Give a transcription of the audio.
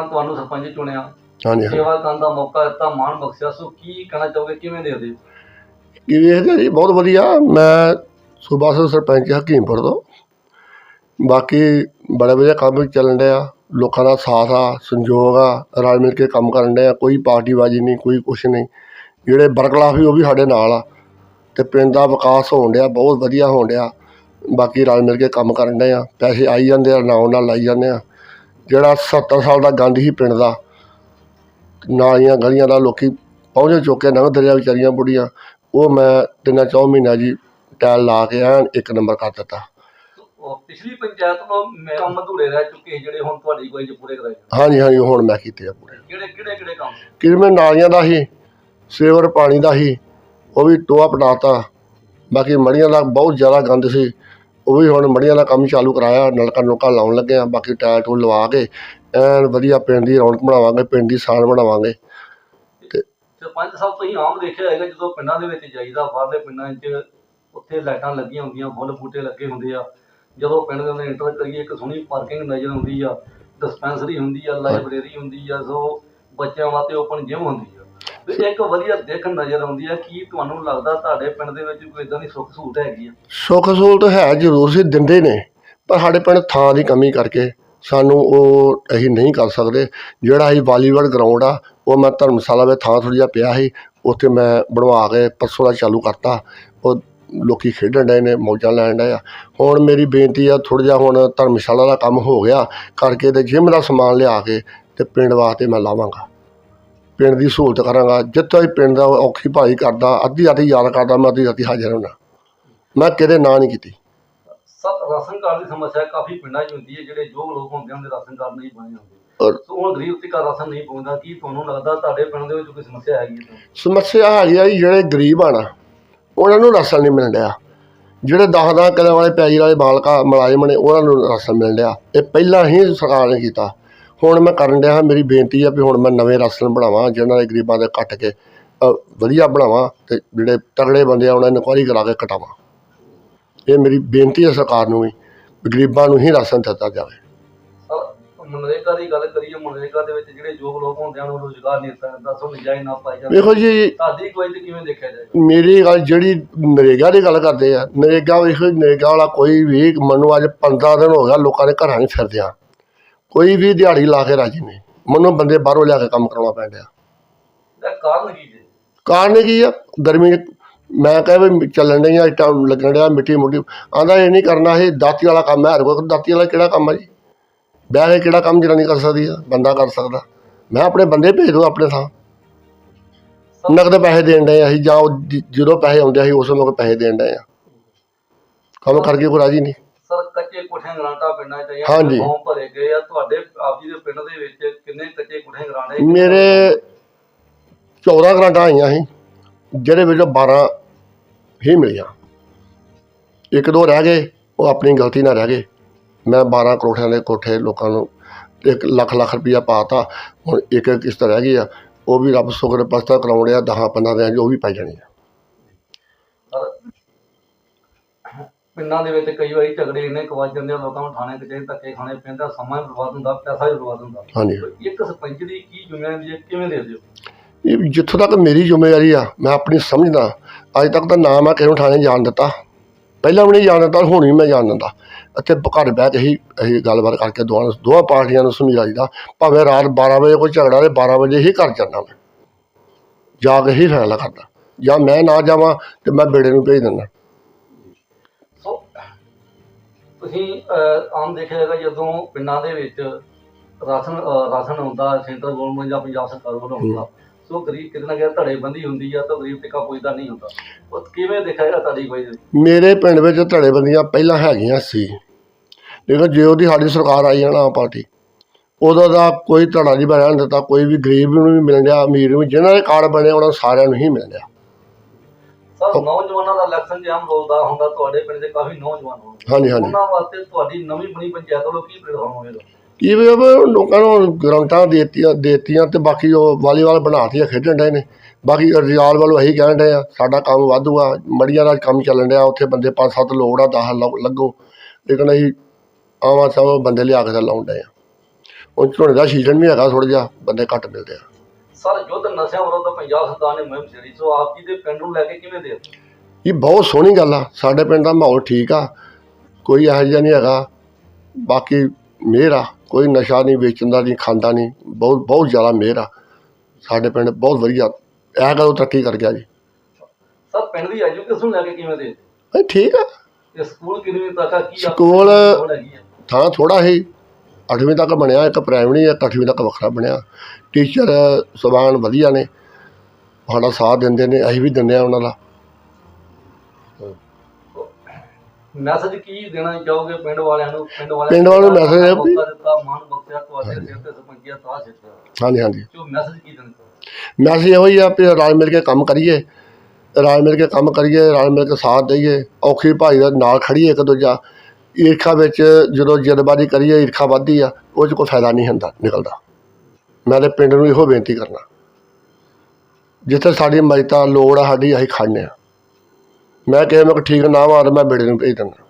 ਲੋਕਾਂ ਨੇ ਤੁਹਾਨੂੰ ਸਰਪੰਚ ਚੁਣਿਆ। ਹਾਂਜੀ ਸੇਵਾ ਕਰਨ ਦਾ ਮੌਕਾ ਦਿੱਤਾ ਮਾਣ ਬਖਸ਼ਿਆ। ਸੋ ਕੀ ਕਹਿਣਾ ਚਾਹੋਗੇ? ਕਿਵੇਂ ਦੇ ਦਿਓ ਕੀ ਵੇਖਦੇ ਜੀ? ਬਹੁਤ ਵਧੀਆ। ਮੈਂ ਸੂਬਾ ਸਿੰਘ ਸਰਪੰਚ ਹਕੀਮਪੁਰ ਤੋਂ। ਬਾਕੀ ਬੜਾ ਵਧੀਆ ਕੰਮ ਚੱਲਣ ਡਿਆ। ਲੋਕਾਂ ਦਾ ਸਾਥ ਆ ਸੰਯੋਗ ਆ ਰਲ ਮਿਲ ਕੇ ਕੰਮ ਕਰਨ ਡਿਆ। ਕੋਈ ਪਾਰਟੀਬਾਜ਼ੀ ਨਹੀਂ ਕੋਈ ਕੁਛ ਨਹੀਂ। ਜਿਹੜੇ ਬਰਕਲਾਫ ਵੀ ਉਹ ਵੀ ਸਾਡੇ ਨਾਲ ਆ। ਤੇ ਪਿੰਡ ਦਾ ਵਿਕਾਸ ਹੋਣ ਡਿਆ ਬਹੁਤ ਵਧੀਆ ਹੋਣ ਡਿਆ। ਬਾਕੀ ਰਲ ਮਿਲ ਕੇ ਕੰਮ ਕਰਨ ਡਏ ਆ। ਪੈਸੇ ਆਈ ਜਾਂਦੇ ਆ ਨਾਲ ਨਾਲ ਲਾਈ ਜਾਂਦੇ ਆ। ਜਿਹੜਾ 70 ਸਾਲ ਦਾ ਗੰਦ ਸੀ ਪਿੰਡ ਦਾ ਨਾਲੀਆਂ ਗਲੀਆਂ ਦਾ ਲੋਕੀ ਪਹੁੰਚੇ ਚੁੱਕੇ ਨੰਗ ਦਰਿਆ ਵਿਚਾਰੀਆਂ ਬੁੜੀਆਂ ਉਹ ਮੈਂ ਤਿੰਨਾਂ ਚੌ ਮਹੀਨਿਆਂ ਜੀ ਟੈਲ ਲਾ ਕੇ ਐਨ ਇੱਕ ਨੰਬਰ ਕਰ ਦਿੱਤਾ। ਉਹ ਪਿਛਲੀ ਪੰਚਾਇਤ ਤੋਂ ਮੈਂ ਕੰਮ ਅਧੂਰੇ ਰਹਿ ਚੁੱਕੇ ਸੀ ਜਿਹੜੇ ਹੁਣ ਤੁਹਾਡੀ ਕੋਈ ਪੂਰੇ ਕਰਾਏ ਜਾਣ। ਹਾਂਜੀ ਹਾਂਜੀ ਹੁਣ ਮੈਂ ਕੀਤੇ ਆ ਪੂਰੇ। ਕਿਹੜੇ ਕਿਹੜੇ ਕਿਹੜੇ ਕੰਮ ਕਿਰਮੇ ਨਾਲੀਆਂ ਦਾ ਹੀ ਸੇਵਰ ਪਾਣੀ ਦਾ ਹੀ ਉਹ ਵੀ ਟੋਆ ਪਟਾਤਾ ਬਾਕੀ ਮੜੀਆਂ ਦਾ ਬਹੁਤ ਜ਼ਿਆਦਾ ਗੰਦ ਸੀ। ਉਹ ਵੀ ਹੁਣ ਮੜੀਆਂ ਦਾ ਕੰਮ ਚਾਲੂ ਕਰਾਇਆ, ਨਲਕਾ ਨੁਲਕਾ ਲਾਉਣ ਲੱਗੇ ਆ, ਬਾਕੀ ਟਾਇਰ ਟੂਲ ਲਵਾ ਕੇ, ਐਨ ਵਧੀਆ ਪਿੰਡ ਦੀ ਰੌਣਕ ਬਣਾਵਾਂਗੇ, ਪਿੰਡ ਦੀ ਸ਼ਾਨ ਬਣਾਵਾਂਗੇ। ਸਰਪੰਚ ਸਾਹਿਬ, ਤੁਸੀਂ ਆਮ ਦੇਖਿਆ ਹੈਗਾ ਜਦੋਂ ਪਿੰਡਾਂ ਦੇ ਵਿੱਚ ਜਾਈਦਾ, ਬਾਹਰਲੇ ਪਿੰਡਾਂ 'ਚ ਉੱਥੇ ਲਾਈਟਾਂ ਲੱਗੀਆਂ ਹੁੰਦੀਆਂ ਫੁੱਲ ਬੂਟੇ ਲੱਗੇ ਹੁੰਦੇ ਆ। ਜਦੋਂ ਪਿੰਡ ਦੇ ਅੰਦਰ ਇੰਟਰ ਕਰੀਏ, ਇੱਕ ਸੋਹਣੀ ਪਾਰਕਿੰਗ ਨਜ਼ਰ ਆਉਂਦੀ ਆ ਡਿਸਪੈਂਸਰੀ ਹੁੰਦੀ ਆ ਲਾਇਬ੍ਰੇਰੀ ਹੁੰਦੀ ਆ, ਸੋ ਬੱਚਿਆਂ ਵਾਸਤੇ ਓਪਨ ਜਿਮ ਹੁੰਦੀ ਆ। ਤੇ ਇੱਕ ਵਧੀਆ ਦੇਖਣ ਨਜ਼ਰ ਆਉਂਦੀ ਆ ਕੀ ਤੁਹਾਨੂੰ ਲੱਗਦਾ ਤੁਹਾਡੇ ਪਿੰਡ ਦੇ ਵਿੱਚ ਕੋਈ ਇਦਾਂ ਦੀ ਸੁੱਖ ਸਹੂਲਤ ਹੈਗੀ ਆ? ਸੁੱਖ ਸਹੂਲਤ ਹੈ ਜ਼ਰੂਰ ਸੀ, ਦਿੰਦੇ ਨੇ, ਪਰ ਸਾਡੇ ਪਿੰਡ ਥਾਂ ਦੀ ਕਮੀ ਕਰਕੇ ਸਾਨੂੰ ਉਹ ਅਸੀਂ ਨਹੀਂ ਕਰ ਸਕਦੇ। ਜਿਹੜਾ ਅਸੀਂ ਵਾਲੀਬਾਲ ਗਰਾਊਂਡ ਆ, ਉਹ ਮੈਂ ਧਰਮਸ਼ਾਲਾ ਵਿੱਚ ਥਾਂ ਥੋੜ੍ਹਾ ਜਿਹਾ ਪਿਆ ਸੀ, ਉੱਥੇ ਮੈਂ ਬਣਵਾ ਕੇ ਪਰਸੋਂ ਦਾ ਚਾਲੂ ਕਰਤਾ। ਉਹ ਲੋਕੀ ਖੇਡਣ ਡਏ ਨੇ, ਮੌਜਾਂ ਲੈਣ ਡਏ ਆ। ਹੁਣ ਮੇਰੀ ਬੇਨਤੀ ਆ, ਥੋੜ੍ਹਾ ਜਿਹਾ ਹੁਣ ਧਰਮਸ਼ਾਲਾ ਦਾ ਕੰਮ ਹੋ ਗਿਆ, ਕਰਕੇ ਤੇ ਜਿਮ ਦਾ ਸਮਾਨ ਲਿਆ ਕੇ ਤੇ ਪਿੰਡ ਵਾਸਤੇ ਮੈਂ ਲਾਵਾਂਗਾ। ਪਿੰਡ ਦੀ ਸਹੂਲਤ ਕਰਾਂਗਾ। ਜਿੱਥੇ ਵੀ ਪਿੰਡ ਦਾ ਔਖੀ ਭਾਈ ਕਰਦਾ ਅੱਧੀ ਰਾਤੀ ਯਾਦ ਕਰਦਾ ਮੈਂ ਅੱਧੀ ਰਾਤੀ ਹਾਜ਼ਰ ਹੋਣਾ ਮੈਂ ਕਿਤੇ ਨਾਂ ਨਹੀਂ ਕੀਤੀ। ਸਭ ਰਾਸ਼ਨ ਕਾਰਡ ਦੀ ਸਮੱਸਿਆ ਕਾਫੀ ਪਿੰਡਾਂ 'ਚ ਹੁੰਦੀ ਹੈ ਜਿਹੜੇ ਯੋਗ ਲੋਕ ਹੁੰਦੇ ਹਨ ਦੇ ਰਾਸ਼ਨ ਕਾਰਡ ਨਹੀਂ ਬਣੇ ਹੁੰਦੇ। ਸੋ ਹੁਣ ਗਰੀਬ ਤੇ ਘਰ ਰਾਸ਼ਨ ਨਹੀਂ ਪਹੁੰਚਦਾ ਕੀ ਤੁਹਾਨੂੰ ਲੱਗਦਾ ਤੁਹਾਡੇ ਪਿੰਡ ਦੇ ਵਿੱਚ ਕੋਈ ਸਮੱਸਿਆ ਹੈਗੀ ਹੈ ਸਮੱਸਿਆ ਹੈਗੀ ਆ ਜੀ ਜਿਹੜੇ ਗਰੀਬ ਆ ਨਾ ਉਹਨਾਂ ਨੂੰ ਰਾਸ਼ਨ ਨਹੀਂ ਮਿਲਣ ਡਿਆ। ਜਿਹੜੇ 10 ਦਸ ਕਿੱਲੇ ਵਾਲੇ ਪੈਜੀ ਵਾਲੇ ਬਾਲਕਾ ਮੁਲਾਜ਼ਮ ਨੇ ਉਹਨਾਂ ਨੂੰ ਰਾਸ਼ਨ ਮਿਲਣ ਡਿਆ। ਇਹ ਪਹਿਲਾਂ ਹੀ ਸਰਕਾਰ ਨੇ ਕੀਤਾ। ਹੁਣ ਮੈਂ ਕਰਨ ਡਿਆ ਮੇਰੀ ਬੇਨਤੀ ਆ ਵੀ ਹੁਣ ਮੈਂ ਨਵੇਂ ਰਾਸ਼ਨ ਬਣਾਵਾਂ ਜਿਹਨਾਂ ਦੇ ਗਰੀਬਾਂ ਦੇ ਕੱਟ ਕੇ ਵਧੀਆ ਬਣਾਵਾਂ ਤੇ ਜਿਹੜੇ ਤਗੜੇ ਬੰਦੇ ਆ ਉਹਨਾਂ ਨੂੰ ਇਨਕੁਆਇਰੀ ਕਰਾ ਕੇ ਕਟਾਵਾਂ। ਇਹ ਮੇਰੀ ਬੇਨਤੀ ਹੈ ਸਰਕਾਰ ਨੂੰ ਵੀ ਗਰੀਬਾਂ ਨੂੰ ਹੀ ਰਾਸ਼ਨ ਦਿੱਤਾ ਜਾਵੇ। ਮਨਰੇਗਾ ਦੀ ਗੱਲ ਕਰੀਏ ਮਨਰੇਗਾ ਦੇ ਵਿੱਚ ਜਿਹੜੇ ਯੋਗ ਲੋਕ ਹੁੰਦੇ ਹਨ ਉਹ ਰੋਜ਼ਗਾਰ ਨਹੀਂ ਸਕਦਾ ਸੋ ਨਜਾਇਜ਼ ਨਾ ਪਾਈ ਜਾਂਦੇ। ਵੇਖੋ ਜੀ ਤੁਹਾਡੀ ਕੋਈ ਤੇ ਕਿਵੇਂ ਦੇਖਿਆ ਜਾਏ? ਮੇਰੀ ਗੱਲ ਜਿਹੜੀ ਨਰੇਗਾ ਦੀ ਗੱਲ ਕਰਦੇ ਆ ਨਰੇਗਾ ਵੇਖੋ ਨਰੇਗਾ ਵਾਲਾ ਕੋਈ ਵੀ ਮੈਨੂੰ ਅੱਜ 15 ਦਿਨ ਹੋ ਗਿਆ ਲੋਕਾਂ ਦੇ ਘਰਾਂ 'ਚ ਫਿਰਦਿਆਂ। ਕੋਈ ਵੀ ਦਿਹਾੜੀ ਲਾ ਕੇ ਰਾਜੀ ਨਹੀਂ। ਮੈਨੂੰ ਬੰਦੇ ਬਾਹਰੋਂ ਲਿਆ ਕੇ ਕੰਮ ਕਰਾਉਣਾ ਪੈਂਦਾ ਇਹਦਾ ਕਾਰਨ ਕੀ ਜੀ ਕਾਰਨ ਕੀ ਆ? ਗਰਮੀ ਮੈਂ ਕਹਾਂ ਵੀ ਚੱਲਣ ਡਈਆਂ ਇੱਟਾਂ ਲੱਗਣ ਡਿਆ ਮਿੱਟੀ ਮੁੱਟੀ। ਆਂਦਾ ਇਹ ਨਹੀਂ ਕਰਨਾ ਇਹ ਦਾਤੀ ਵਾਲਾ ਕੰਮ ਹੈ ਹਰ ਕੋਈ ਦਾਤੀ ਵਾਲਾ ਕਿਹੜਾ ਕੰਮ ਆ ਜੀ? ਬਹਿ ਕੇ ਕਿਹੜਾ ਕੰਮ ਜਿਹੜਾ ਨਹੀਂ ਕਰ ਸਕਦੀ ਆ? ਬੰਦਾ ਕਰ ਸਕਦਾ। ਮੈਂ ਆਪਣੇ ਬੰਦੇ ਭੇਜ ਦੋ ਆਪਣੇ ਥਾਂ। ਨਕਦ ਪੈਸੇ ਦੇਣ ਡਏ ਆ ਅਸੀਂ ਜਾਂ ਉਹ ਜ- ਜਦੋਂ ਪੈਸੇ ਆਉਂਦੇ ਸੀ ਉਸ ਨੂੰ ਪੈਸੇ ਦੇਣ ਡਏ ਆ। ਕੰਮ ਕਰਕੇ ਕੋਈ ਰਾਜੀ ਨਹੀਂ। ਸਰ ਕੱਚੇ ਕੋਠੇ ਗਰਾਂਟਾ ਪਿੰਡਾਂ 'ਚ ਆਈਆਂ ਹਾਂਜੀ। ਫਾਰਮ ਭਰੇ ਗਏ ਆ ਤੁਹਾਡੇ ਆਪ ਜੀ ਦੇ ਪਿੰਡ ਦੇ ਵਿੱਚ ਕਿੰਨੇ ਕੱਚੇ ਕੋਠੇ ਗਰਾਂਟੇ ਮੇਰੇ 14 ਗ੍ਰਾਂਟਾਂ ਆਈਆਂ ਸੀ ਜਿਹੜੇ ਵਿੱਚੋਂ 12 ਹੀ ਮਿਲੀਆਂ। ਇੱਕ ਦੋ ਰਹਿ ਗਏ ਉਹ ਆਪਣੀ ਗਲਤੀ ਨਾਲ ਰਹਿ ਗਏ। ਮੈਂ 12 ਕਰੋੜਾਂ ਦੇ ਕੋਠੇ ਲੋਕਾਂ ਨੂੰ ਇੱਕ ਲੱਖ ਲੱਖ ਰੁਪਈਆ ਪਾਤਾ ਹੁਣ ਇੱਕ ਇੱਕ ਕਿਸ਼ਤ ਰਹਿ ਗਈ ਆ ਉਹ ਵੀ ਰੱਬ ਸ਼ੁਕਰ ਪਸਤਾ ਕਰਾਉਣੇ ਆ 10 15 ਦਿਨਾਂ 'ਚ ਉਹ ਵੀ ਪੈ ਜਾਣੀ ਆ ਸਰ ਪਿੰਡਾਂ ਦੇ ਵਿੱਚ ਕਈ ਵਾਰੀ ਝਗੜੇ ਇੰਨੇ ਕੁ ਵੱਜ ਜਾਂਦੇ ਆ ਲੋਕਾਂ ਨੂੰ ਥਾਣੇ ਕਚਹਿਰੀ ਧੱਕੇ ਖਾਣੇ ਪੈਂਦਾ ਸਮਾਂ ਵੀ ਬਰਬਾਦ ਹੁੰਦਾ ਪੈਸਾ ਵੀ ਬਰਬਾਦ ਹੁੰਦਾ। ਹਾਂਜੀ। ਇੱਕ ਸਰਪੰਚ ਦੀ ਕੀ ਜ਼ਿੰਮੇਵਾਰੀ ਹੈ ਕਿਵੇਂ ਦੇ ਦਿਓ ਇਹ ਜਿੱਥੋਂ ਤੱਕ ਮੇਰੀ ਜ਼ਿੰਮੇਵਾਰੀ ਆ ਮੈਂ ਆਪਣੀ ਸਮਝਦਾ ਅੱਜ ਤੱਕ ਤਾਂ ਨਾ ਮੈਂ ਕਿਸੇ ਨੂੰ ਥਾਣੇ ਜਾਣ ਦਿੱਤਾ। ਪਹਿਲਾਂ ਵੀ ਨਹੀਂ ਜਾਣ ਦਿੱਤਾ ਹੁਣ ਵੀ ਮੈਂ ਜਾਣ ਦਿੰਦਾ। ਇੱਥੇ ਘਰ ਬਹਿ ਕੇ ਹੀ ਅਸੀਂ ਗੱਲਬਾਤ ਕਰਕੇ ਦੋਵਾਂ ਦੋਵਾਂ ਪਾਰਟੀਆਂ ਨੂੰ ਸਮਝਾਈਦਾ ਭਾਵੇਂ ਰਾਤ 12 ਵਜੇ ਕੋਈ ਝਗੜਾ ਤੇ 12 ਵਜੇ ਹੀ ਘਰ ਜਾਂਦਾ ਮੈਂ। ਜਾ ਕੇ ਹੀ ਫੈਸਲਾ ਕਰਦਾ। ਜਾਂ ਮੈਂ ਨਾ ਜਾਵਾਂ ਤੇ ਮੈਂ ਬੇੜੇ ਨੂੰ ਭੇਜ ਦਿੰਦਾ। ਤੁਸੀਂ ਆਮ ਦੇਖਿਆ ਹੈਗਾ ਜਦੋਂ ਪਿੰਡਾਂ ਦੇ ਵਿੱਚ ਰਾਸ਼ਨ ਰਾਸ਼ਨ ਆਉਂਦਾ ਸੈਂਟਰ ਗਵਰਨਮੈਂਟ ਜਾਂ ਪੰਜਾਬ ਸਰਕਾਰ ਵੱਲੋਂ ਆਉਂਦਾ ਸੋ ਗਰੀਬ ਕਿਤੇ ਨਾ ਕਿਤੇ ਧੜੇਬੰਦੀ ਹੁੰਦੀ ਆ ਤਾਂ ਗਰੀਬ ਟਿਕਾ ਪੁੱਜਦਾ ਨਹੀਂ ਹੁੰਦਾ। ਉਹ ਕਿਵੇਂ ਦੇਖਿਆ ਤੁਹਾਡੀ ਕੋਈ ਮੇਰੇ ਪਿੰਡ ਵਿੱਚ ਧੜੇਬੰਦੀਆਂ ਪਹਿਲਾਂ ਹੈਗੀਆਂ ਸੀ। ਲੇਕਿਨ ਜੇ ਉਹਦੀ ਸਾਡੀ ਸਰਕਾਰ ਆਈ ਹੈ ਨਾ ਆਮ ਪਾਰਟੀ ਉਦੋਂ ਦਾ ਕੋਈ ਧੜਾ ਨਹੀਂ ਬਣਿਆ ਦਿੱਤਾ ਕੋਈ ਵੀ ਗਰੀਬ ਨੂੰ ਵੀ ਮਿਲ ਰਿਹਾ ਅਮੀਰ ਨੂੰ ਜਿਹਨਾਂ ਦੇ ਕਾਰਡ ਬਣੇ ਉਹਨਾਂ ਸਾਰਿਆਂ ਨੂੰ ਹੀ ਮਿਲ ਰਿਹਾ ਸਰ ਨੌਜਵਾਨਾਂ ਦਾ ਇਲੈਕਸ਼ਨ 'ਚ ਆਮ ਰੋਲਦਾ ਹੁੰਦਾ ਤੁਹਾਡੇ ਪਿੰਡ ਦੇ ਕਾਫੀ ਨੌਜਵਾਨ ਹੋਣਗੇ। ਹਾਂਜੀ ਹਾਂਜੀ। ਉਹਨਾਂ ਵਾਸਤੇ ਤੁਹਾਡੀ ਨਵੀਂ ਬਣੀ ਪੰਚਾਇਤ ਵੱਲੋਂ ਕੀ ਪਲੇਟਫਾਰਮ ਹੋਵੇਗਾ? ਕੀ ਵੀ ਉਹ ਲੋਕਾਂ ਨੂੰ ਗਰੰਟਾਂ ਦੇਤੀਆਂ ਦੇਤੀਆਂ ਤੇ ਬਾਕੀ ਉਹ ਵਾਲੀਬਾਲ ਬਣਾਤੀ ਖੇਡਣ ਡਏ ਨੇ। ਬਾਕੀ ਰਿਆਲ ਵੱਲੋਂ ਇਹੀ ਕਹਿਣ ਡਏ ਆ ਸਾਡਾ ਕੰਮ ਵਾਧੂ ਆ ਮੜੀਆਂ ਦਾ ਕੰਮ ਚੱਲਣ ਡਿਆ ਉੱਥੇ ਬੰਦੇ ਪੰਜ ਸੱਤ ਲੋੜ ਆ 10 ਲੱਗੋ। ਲੇਕਿਨ ਅਸੀਂ ਆਵਾਂ ਸਭ ਬੰਦੇ ਲਿਆ ਕੇ ਲਾਉਣ ਡਏ ਆ। ਉਹ ਝੋਨੇ ਦਾ ਸੀਜ਼ਨ ਵੀ ਹੈਗਾ ਥੋੜਾ ਜਿਹਾ ਬੰਦੇ ਘੱਟ ਮਿਲਦੇ ਆ। ਸਰ ਯੁੱਧ ਨਸ਼ਿਆਂ ਵਿਰੁੱਧ ਪੰਜਾਬ ਸਰਕਾਰ ਨੇ ਮੁਹਿੰਮ ਛੇੜੀ ਸੋ ਆਪ ਜੀ ਦੇ ਪਿੰਡ ਨੂੰ ਲੈ ਕੇ ਕਿਵੇਂ ਦੇ ਇਹ ਬਹੁਤ ਸੋਹਣੀ ਗੱਲ ਆ। ਸਾਡੇ ਪਿੰਡ ਦਾ ਮਾਹੌਲ ਠੀਕ ਆ। ਕੋਈ ਇਹੋ ਜਿਹਾ ਨਹੀਂ ਹੈਗਾ। ਬਾਕੀ ਮਿਹਰ ਆ। ਕੋਈ ਨਸ਼ਾ ਨਹੀਂ ਵੇਚਣ ਦਾ ਨਹੀਂ ਖਾਂਦਾ ਨਹੀਂ। ਬਹੁਤ ਬਹੁਤ ਜ਼ਿਆਦਾ ਮਿਹਰ ਆ। ਸਾਡੇ ਪਿੰਡ ਬਹੁਤ ਵਧੀਆ। ਇਹ ਗੱਲ ਤਰੱਕੀ ਕਰ ਗਿਆ ਜੀ। ਸਰ ਪਿੰਡ ਦੀ ਐਜੂਕੇਸ਼ਨ ਲੈ ਕੇ ਕਿਵੇਂ ਦੇ ਠੀਕ ਆ। ਇਹ ਸਕੂਲ ਕਿੰਨੀ ਤੱਕ ਕੀ ਸਕੂਲ-? ਥਾਂ ਥੋੜਾ ਹੀ। 8ਵੀਂ ਤੱਕ ਬਣਿਆ ਇੱਕ ਪ੍ਰਾਇਮਰੀ ਇੱਕ 8ਵੀਂ ਤੱਕ ਵੱਖਰਾ ਬਣਿਆ। ਟੀਚਰ ਸਵਾਨ ਵਧੀਆ ਨੇ। ਸਾਡਾ ਸਾਥ ਦਿੰਦੇ ਨੇ ਅਸੀਂ ਵੀ ਦਿੰਦੇ ਆ ਉਹਨਾਂ ਦਾ। ਮੈਸੇਜ ਕੀ ਦੇਣਾ ਚਾਹੋਗੇ ਪਿੰਡ ਵਾਲਿਆਂ ਨੂੰ? ਪਿੰਡ ਵਾਲਿਆਂ ਪਿੰਡ ਵਾਲਿਆਂ ਨੂੰ message ਹੈ ਵੀ- ਮੌਕਾ ਦਿੱਤਾ ਮਾਣ ਬਖਸ਼ਿਆ ਤੁਹਾਡੇ ਸਿਰ ਤੇ ਸਰਪੰਚੀਆ ਤਾਂ ਸਿੱਖਿਆ ਹਾਂਜੀ ਹਾਂਜੀ। ਜੋ ਮੈਸੇਜ ਕੀ ਦੇਣਾ ਚਾਹੋਗੇ? ਮੈਸੇਜ ਇਹੋ ਹੀ ਆ ਵੀ ਰਲ ਮਿਲ ਕੇ ਕੰਮ ਕਰੀਏ। ਰਲ ਮਿਲ ਕੇ ਕੰਮ ਕਰੀਏ ਰਲ ਮਿਲ ਕੇ ਸਾਥ ਦਈਏ। ਔਖੀ ਭਾਈ ਦਾ ਨਾਲ ਖੜੀਏ ਇੱਕ ਦੂਜਾ। ਈਰਖਾ ਵਿੱਚ ਜਦੋਂ ਜਦਬਾਜੀ ਕਰੀਏ, ਈਰਖਾ ਵੱਧਦੀ ਆ, ਉਹ 'ਚ ਕੋਈ ਫਾਇਦਾ ਨਹੀਂ ਹੁੰਦਾ ਨਿਕਲਦਾ। ਮੈਂ ਤੇ ਪਿੰਡ ਨੂੰ ਇਹੋ ਬੇਨਤੀ ਕਰਨਾ। ਜਿੱਥੇ ਸਾਡੀ ਮਜਤਾ ਲੋੜ ਆ, ਸਾਡੀ ਅਸੀਂ ਖੜਨੇ ਆ। ਮੈਂ ਕਿਹਾ ਮੈਂ ਠੀਕ ਨਾ ਮਾਰ ਮੈਂ ਬੇੜੇ ਨੂੰ ਭੇਜ ਦਿੰਦਾ।